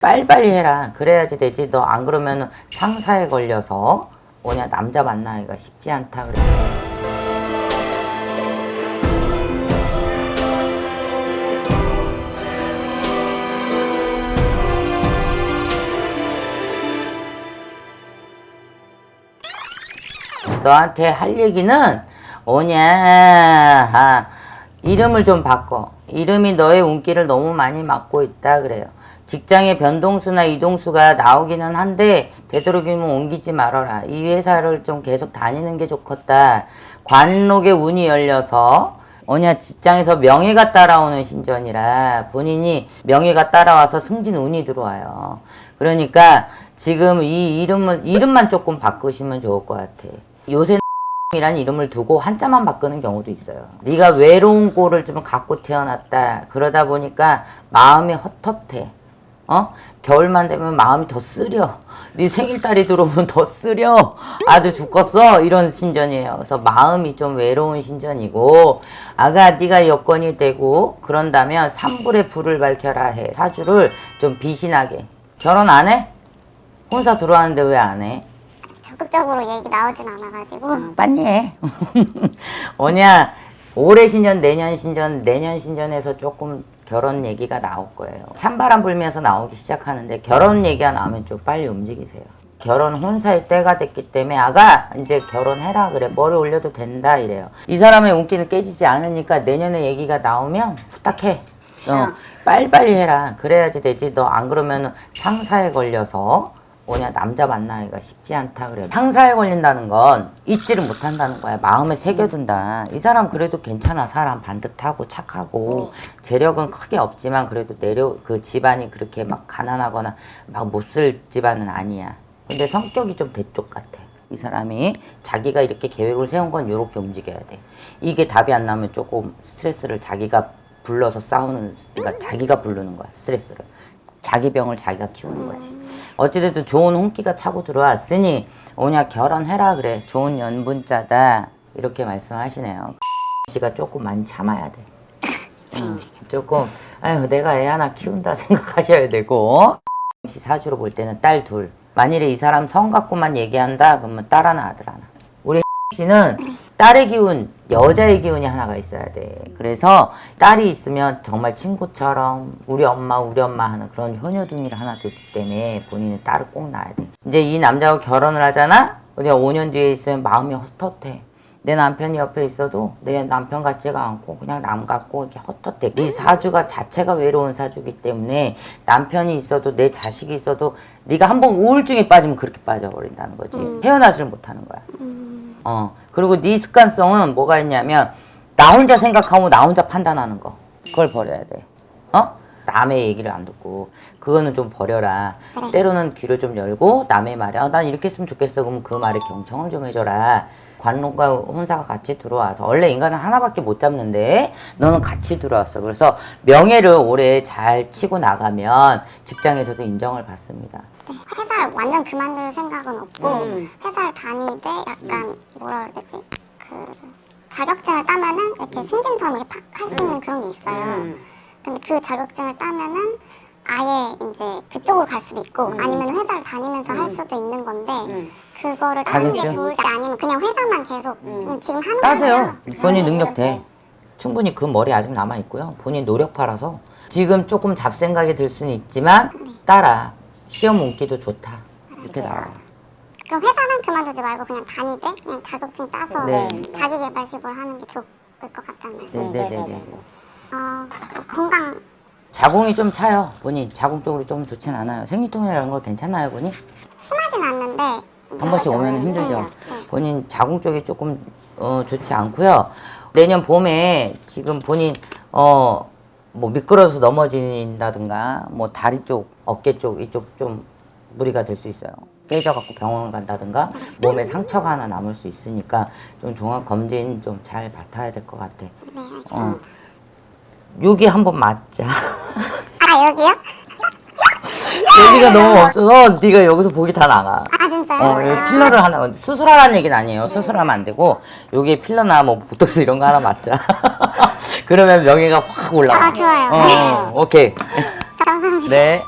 빨리빨리 해라. 그래야지 되지. 너 안 그러면 상사에 걸려서 뭐냐 남자 만나기가 쉽지 않다 그래. 너한테 할 얘기는 뭐냐 아, 이름을 좀 바꿔 이름이 너의 운기를 너무 많이 막고 있다 그래요. 직장의 변동수나 이동수가 나오기는 한데 되도록이면 옮기지 말아라. 이 회사를 좀 계속 다니는 게 좋겠다. 관록의 운이 열려서 뭐냐 직장에서 명예가 따라오는 신전이라 본인이 명예가 따라와서 승진 운이 들어와요. 그러니까 지금 이 이름을 이름만 조금 바꾸시면 좋을 것 같아. 요새 이라는 이름을 두고 한자만 바꾸는 경우도 있어요. 네가 외로운 꼴을 좀 갖고 태어났다. 그러다 보니까 마음이 헛헛해. 어? 겨울만 되면 마음이 더 쓰려. 네 생일달이 들어오면 더 쓰려. 아주 죽겠어. 이런 신전이에요. 그래서 마음이 좀 외로운 신전이고 아가 네가 여건이 되고 그런다면 삼불의 불을 밝혀라 해. 사주를 좀 비신하게. 결혼 안 해? 혼자 들어왔는데 왜 안 해? 적극적으로 얘기 나오진 않아가지고 빨리 해. 뭐냐, 올해 신전, 내년 신전, 내년 신전에서 조금 결혼 얘기가 나올 거예요. 찬바람 불면서 나오기 시작하는데 결혼 얘기가 나오면 좀 빨리 움직이세요. 결혼 혼사의 때가 됐기 때문에 아가 이제 결혼해라 그래 머리 올려도 된다 이래요. 이 사람의 운기는 깨지지 않으니까 내년에 얘기가 나오면 후딱 해. 어, 빨리빨리 해라. 그래야지 되지. 너 안 그러면 상사에 걸려서 뭐냐 남자 만나기가 쉽지 않다 그래요. 상사에 걸린다는 건 잊지를 못한다는 거야. 마음에 새겨둔다. 이 사람 그래도 괜찮아. 사람 반듯하고 착하고 재력은 크게 없지만 그래도 내려 그 집안이 그렇게 막 가난하거나 막 못 쓸 집안은 아니야. 근데 성격이 좀 대쪽 같아. 이 사람이 자기가 이렇게 계획을 세운 건 이렇게 움직여야 돼. 이게 답이 안 나면 조금 스트레스를 자기가 불러서 싸우는, 그러니까 자기가 부르는 거야, 스트레스를. 자기 병을 자기가 키우는 거지. 어찌됐든 좋은 홍기가 차고 들어왔으니 오냐 결혼해라 그래. 좋은 연분자다. 이렇게 말씀하시네요. 씨가 조금 많이 참아야 돼. 응, 조금 아유 내가 애 하나 키운다 생각하셔야 되고 씨 사주로 볼 때는 딸 둘. 만일에 이 사람 성 갖고만 얘기한다 그러면 딸 하나 아들 하나. 우리 씨는 딸의 기운, 여자의 기운이 하나가 있어야 돼. 그래서 딸이 있으면 정말 친구처럼 우리 엄마, 우리 엄마 하는 그런 효녀둥이를 하나 두기 때문에 본인은 딸을 꼭 낳아야 돼. 이제 이 남자하고 결혼을 하잖아? 이제 5년 뒤에 있으면 마음이 헛헛해. 내 남편이 옆에 있어도 내 남편 같지가 않고 그냥 남 같고 이렇게 헛헛해. 이 사주가 자체가 외로운 사주기 때문에 남편이 있어도 내 자식이 있어도 네가 한번 우울증에 빠지면 그렇게 빠져버린다는 거지. 헤어나지를 못하는 거야. 어. 그리고 네 습관성은 뭐가 있냐면 나 혼자 생각하고 나 혼자 판단하는 거. 그걸 버려야 돼. 어? 남의 얘기를 안 듣고 그거는 좀 버려라. 때로는 귀를 좀 열고 남의 말에 아, 난 이렇게 했으면 좋겠어. 그럼 그 말에 경청을 좀 해줘라. 관론과 혼사가 같이 들어와서 원래 인간은 하나밖에 못 잡는데 너는 같이 들어왔어. 그래서 명예를 오래 잘 치고 나가면 직장에서도 인정을 받습니다. 네, 회사를 완전 그만둘 생각은 없고 회사를 다니되 약간 뭐라 그래야 되지 그 자격증을 따면은 이렇게 승진처럼 이렇게 팍 할 수 있는 그런 게 있어요. 근데 그 자격증을 따면은 아예 이제 그쪽으로 갈 수도 있고 아니면 회사를 다니면서 할 수도 있는 건데 그거를 따는 게? 좋을지 아니면 그냥 회사만 계속 음, 지금 하는 따세요. 거잖아요. 본인 능력 돼. 충분히 그 머리 아직 남아 있고요. 본인 노력파라서 지금 조금 잡생각이 들 수는 있지만 따라 시험 운기도 좋다. 이렇게 나와요. 그럼 회사는 그만두지 말고 그냥 다니되 그냥 자격증 따서 네. 자기 개발식으로 하는 게 좋을 것 같다는 말씀. 네 네 네. 어, 건강 자궁이 좀 차요. 본인 자궁 쪽으로 좀 좋진 않아요. 생리통이라는 거 괜찮나요, 본인? 심하진 않는데 한 번씩 오면 힘들죠. 네. 본인 자궁 쪽이 조금 어, 좋지 않고요. 내년 봄에 지금 본인 어 뭐 미끄러져서 넘어진다든가 뭐 다리 쪽, 어깨 쪽 이쪽 좀 무리가 될 수 있어요. 깨져갖고 병원을 간다든가 몸에 상처가 하나 남을 수 있으니까 좀 종합 검진 좀 잘 받아야 될 것 같아. 어. 여기 한번 맞자. 아 여기요? 여기가 너무 없어서 네가 여기서 복이 다 나가. 아 진짜요? 어, 여기 필러를 하나 수술하라는 얘기는 아니에요. 수술하면 안 되고 여기에 필러나 뭐 보톡스 이런 거 하나 맞자. 그러면 명예가 확 올라가. 아 좋아요. 어, 오케이. 감사합니다. 네.